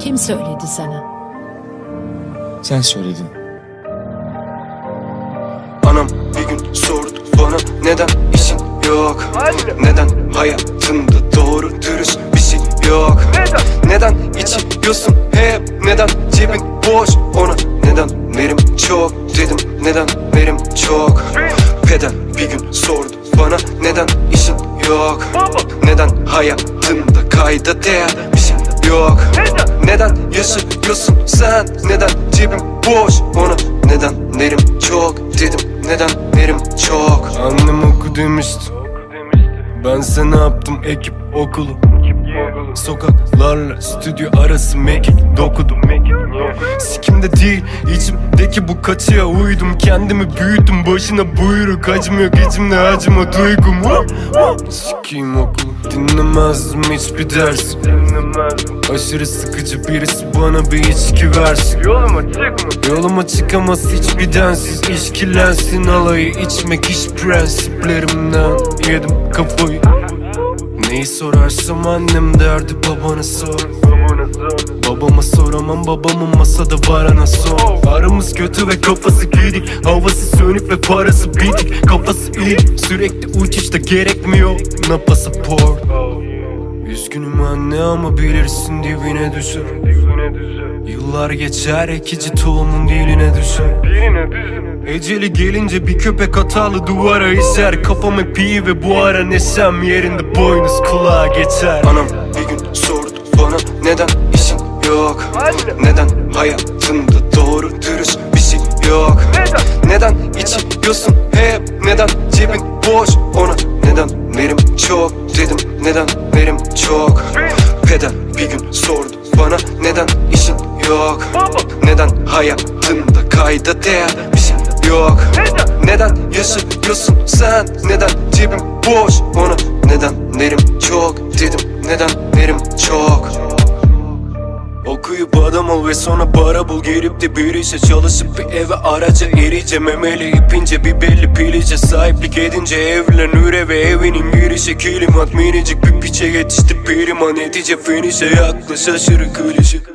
Kim söyledi sana? Sen söyledin. Anam bir gün sordu bana neden işin yok? Neden hayatında doğru dürüst bir şey yok? Neden içiyorsun hep? Neden cebin boş ona? Neden verim çok dedim neden verim çok? Peder bir gün sordu bana neden işin yok? Neden hayatında kayda değer bir şey yok? Neden yaşıyorsun sen neden? Cebin boş ona Neden? Verim çok dedim neden? Verim çok. Annem oku demişti. Ben sana yaptım ekip okulu Sokaklarla stüdyo arası mekik dokudum Sikimde değil içimdeki bu kaçıya uydum. Kendimi büyüttüm başına buyruk. Acımıyor içimde acıma duygum. Sikiyim okulu. Dinlemezdim hiçbir ders. Aşırı sıkıcı birisi bana bir içki versin. Yolum açık mı? Yoluma çıkamaz hiçbir densiz işkilensin alayı içmek iş prensiplerimden Yedim kafayı Neyi sorarsam annem derdi babana sor. Babama soramam babamın masada varana sor. Aramız kötü ve kafası gidik. Havası sönük ve parası bitik. Kafası iyi sürekli uçuşta gerekmiyor. Na pasaport? Üzgünüm anne ama bilirsin dibine düşer Yıllar geçer ekici tohumun diline düşer Eceli gelince bir köpek hatalı duvara iser Kafam hep iyi ve bu ara nesem yerinde boynuz kulağa geçer. Anam bir gün sordu bana neden işin yok? Neden hayatında doğru dürüst bir şey yok? Neden içiyorsun hep? Neden cebin boş? Ona Neden verim çok dedim neden verim çok? Peder bir gün sordu bana neden işin yok? Neden hayatında kayda değer yok. Neden yaşıyorsun sen? Neden cebin boş? Ona Neden verim çok dedim? Neden verim çok? Okuyup adam ol ve sonra para bul. Girip de bir işe çalışıp bir eve araca erice Memeli ipince bir belli pilice Sahiplik edince evlen üre ve evinin girişe Kilim at minicik bir piçe yetişti prima. Netice finişe yaklaş aşırı klişe